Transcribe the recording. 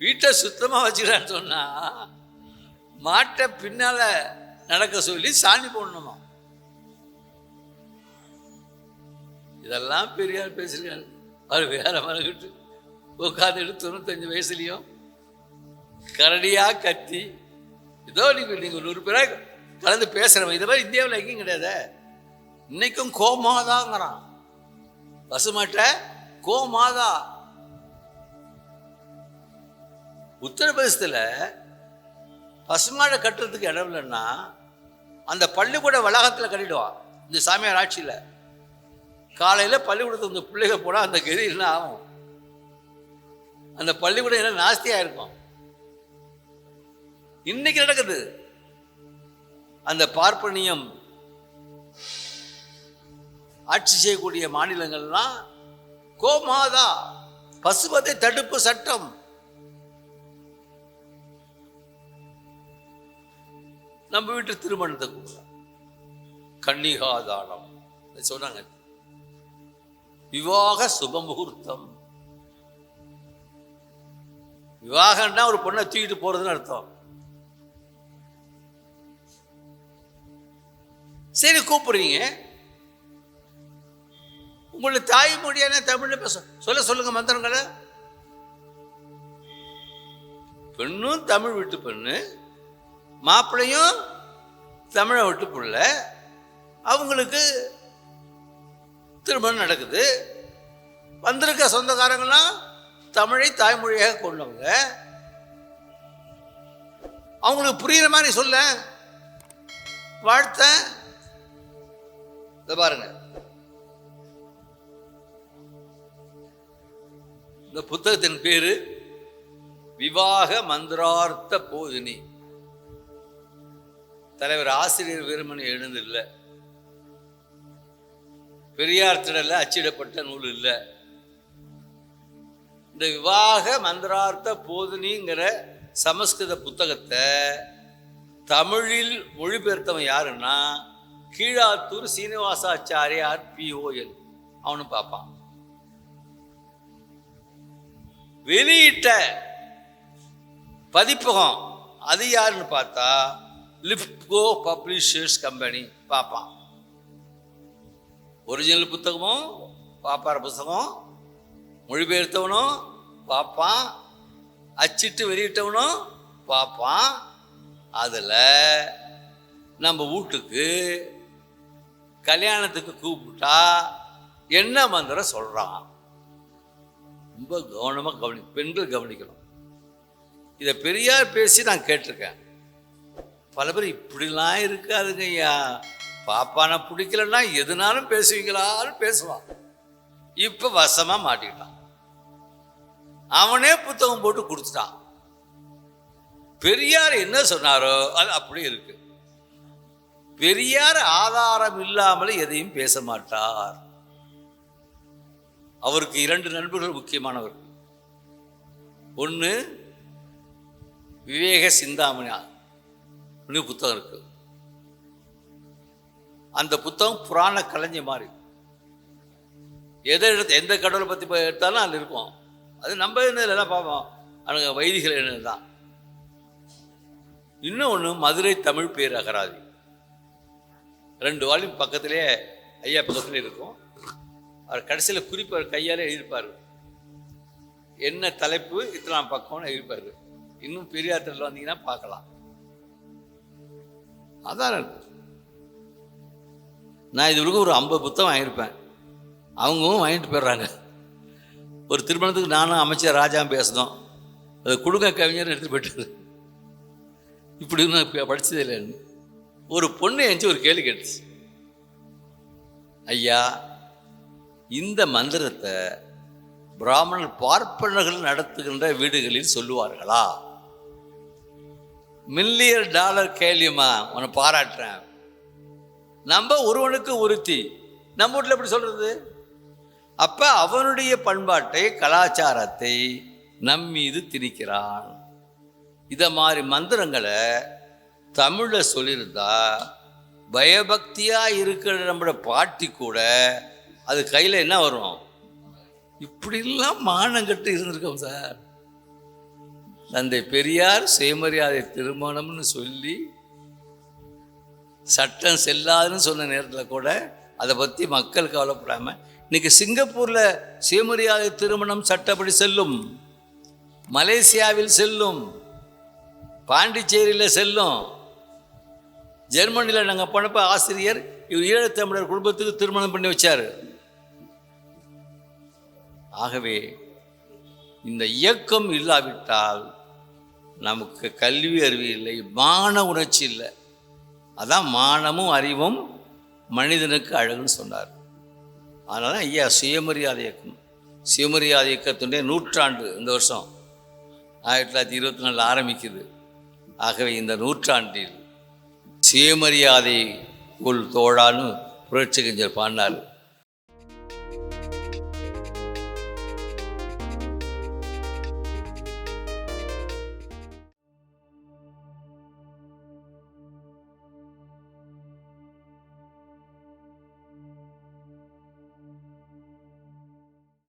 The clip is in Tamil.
வீட்டை சுத்தமாக வச்சுக்கிறான்னு சொன்னால் மாட்டை பின்னால நடக்க சொல்லி சாணி போடணுமா? இதெல்லாம் பெரியார் பேசுகிறாரு. அவர் வேற மறக்கிட்டு எடுத்து தொண்ணூத்தஞ்சு வயசுலையும் கரடியாக கத்தி ஏதோ நீங்கள் நீங்கள் நூறு பேராக கலந்து பேசுகிறவங்க இதை மாதிரி இந்தியாவில் எங்கேயும் கிடையாது. இன்னைக்கும் கோமாதாங்கிறான். பசுமாட்டை கோமாதா உத்தரப்பிரதேசத்தில் பசுமாடை கட்டுறதுக்கு இடம் இல்லைன்னா அந்த பள்ளிக்கூட வளாகத்தில் கட்டிடுவான். இந்த சாமியார் ஆட்சியில். காலையில் பள்ளிக்கூடத்துக்கு இந்த பிள்ளைகள் போனால் அந்த கெதி என்ன ஆகும்? அந்த பள்ளிக்கூடம் என்ன நாஸ்தியாக இருக்கும். இன்னைக்கு நடக்குது. அந்த பார்ப்பனியம் ஆட்சி செய்யக்கூடிய மாநிலங்கள்லாம் கோமாதா பசுபதை தடுப்பு சட்டம். நம்ம வீட்டு திருமணத்தை கூட கன்னிகாதானம். சொன்னாங்க. விவாக சுப முகூர்த்தம் விவாகம்னா ஒரு பொண்ணை தூக்கிட்டு போறதுன்னு அர்த்தம். சரி கூப்பிடுறீங்க. உங்களுடைய தாய்மொழியான தமிழ்ல பேச. சொல்ல சொல்லுங்க மந்திரங்களை. பெண்ணும் தமிழ் விட்டு பெண்ணு. மாப்பிள்ளையும் தமிழை விட்டு புள்ள அவங்களுக்கு திருமணம் நடக்குது. வந்திருக்க சொந்தக்காரங்களாம் தமிழை தாய்மொழியாக கொண்டவங்க. அவங்களுக்கு புரியுற மாதிரி சொல்ல வாழ்த்த இதை பாருங்க. இந்த புத்தகத்தின் பேரு விவாக மந்திரார்த்த போதினி. தலைவர் ஆசிரியர் வீரமணி எழுந்தில்லை பெரியார் திடல அச்சிடப்பட்ட நூல் இல்லை. இந்த விவாக மந்திரார்த்த போதினிங்கிற சமஸ்கிருத புத்தகத்தை தமிழில் மொழிபெயர்த்தவன் யாருன்னா கீழாத்தூர் சீனிவாசாச்சாரியார் பிஓஎல் அவனும் பார்ப்பான். வெளியிட்ட பதிப்பகம் அது யாருன்னு பார்த்தா லிப்கோ பப்ளிஷர்ஸ் கம்பெனி பார்ப்பான் ஒரிஜினல் புத்தகமும் பாப்பார புத்தகம் மொழிபெயர்த்தவனும் பார்ப்பான் அச்சிட்டு வெளியிட்டவனும் பார்ப்பான் அதில் நம்ம வீட்டுக்கு கல்யாணத்துக்கு கூப்பிட்டா என்ன மந்திரம் சொல்கிறான் ரொம்ப கவனமாக கவனி பெண்கள் கவனிக்கணும். இதை பெரியார் பேசி நான் கேட்டிருக்கேன். பல பேர் இப்படிலாம் இருக்காதுங்க ஐயா. பாப்பானை பிடிக்கலன்னா எதுனாலும் பேசுவீங்களான்னு பேசுவான். இப்போ வசமாக மாட்டிக்கிட்டான். அவனே புத்தகம் போட்டு கொடுத்துட்டான். பெரியார் என்ன சொன்னாரோ அது அப்படி இருக்கு. பெரியார் ஆதாரம் இல்லாமல் எதையும் பேச மாட்டார். அவருக்கு இரண்டு நண்பர்கள் முக்கியமானவர் ஒன்று விவேக சிந்தாமணி இன்னும் புத்தகம் இருக்கு. அந்த புத்தகம் புராண கலைஞ மாதிரி. எதை எடுத்து எந்த கடவுளை பற்றி எடுத்தாலும் அதில் இருக்கும். அது நம்ம என்ன பார்ப்போம். அங்கே வைதிகள் என்ன தான் இன்னொன்று மதுரை தமிழ் பேர் அகராதி ரெண்டு வாலியும் பக்கத்திலே ஐயா பக்கத்திலே இருக்கும். அவர் கடைசியில் குறிப்பார் கையாலே எழுதியிருப்பார். என்ன தலைப்பு இத்தனாம் பக்கம்னு எழுதியிருப்பார். இன்னும் பெரியாத்திரில் வந்தீங்கன்னா பார்க்கலாம். அதான் நான். இது வரைக்கும் ஒரு ஐம்பது புத்தகம் வாங்கியிருப்பேன். அவங்களும் வாங்கிட்டு போயிடுறாங்க. ஒரு திருமணத்துக்கு நானும் அமைச்சர் ராஜா பேசணும் அது கொடுங்க கவிஞர் எடுத்து போயிட்டு இப்படி நான் படித்தது இல்லைன்னு ஒரு பொண்ணு எஞ்சி ஒரு கேள்வி கேட்டுச்சு. ஐயா இந்த மந்திரத்தை பிராமணர் பார்ப்பனர்கள் நடத்துகின்ற வீடுகளில் சொல்லுவார்களா? மில்லியன் டாலர் கேள்விமா உன்னை பாராட்டுறேன். நம்ம ஒருவனுக்கு ஒருத்தி. நம்ம வீட்டில் எப்படி சொல்கிறது அப்போ அவனுடைய பண்பாட்டை கலாச்சாரத்தை நம் மீது திணிக்கிறான். இதை மாதிரி மந்திரங்களை தமிழில் சொல்லியிருந்தா பயபக்தியாக இருக்கிற நம்மளோட பாட்டி கூட அது கையில் என்ன வரும்? இப்படிலாம் மானங்கட்டு இருந்திருக்கோம் சார். தந்தை பெரியார் சுயமரியாதை திருமணம்னு சொல்லி சட்டம் செல்லாதுன்னு சொன்ன நேரத்தில் கூட அதை பற்றி மக்கள் கவலைப்படாமல் இன்னைக்கு சிங்கப்பூரில் சுயமரியாதை திருமணம் சட்டப்படி செல்லும் மலேசியாவில் செல்லும் பாண்டிச்சேரியில் செல்லும். ஜெர்மனியில் நாங்கள் போனப்போ ஆசிரியர் இவர் ஈழத்தமிழர் குடும்பத்துக்கு திருமணம் பண்ணி வச்சார். ஆகவே இந்த இயக்கம் இல்லாவிட்டால் நமக்கு கல்வி அறிவு இல்லை மான உணர்ச்சி இல்லை. அதான் மானமும் அறிவும் மனிதனுக்கு அழகுன்னு சொன்னார். அதனால தான் ஐயா சுயமரியாதை இயக்கம் சுயமரியாதை இயக்கத்துடைய நூற்றாண்டு இந்த வருஷம் ஆயிரத்தி தொள்ளாயிரத்தி இருபத்தி நாலில் ஆரம்பிக்குது. ஆகவே இந்த நூற்றாண்டில் சுயமரியாதை உள் தோழான்னு புரட்சி கஞ்சர் பாடினார்.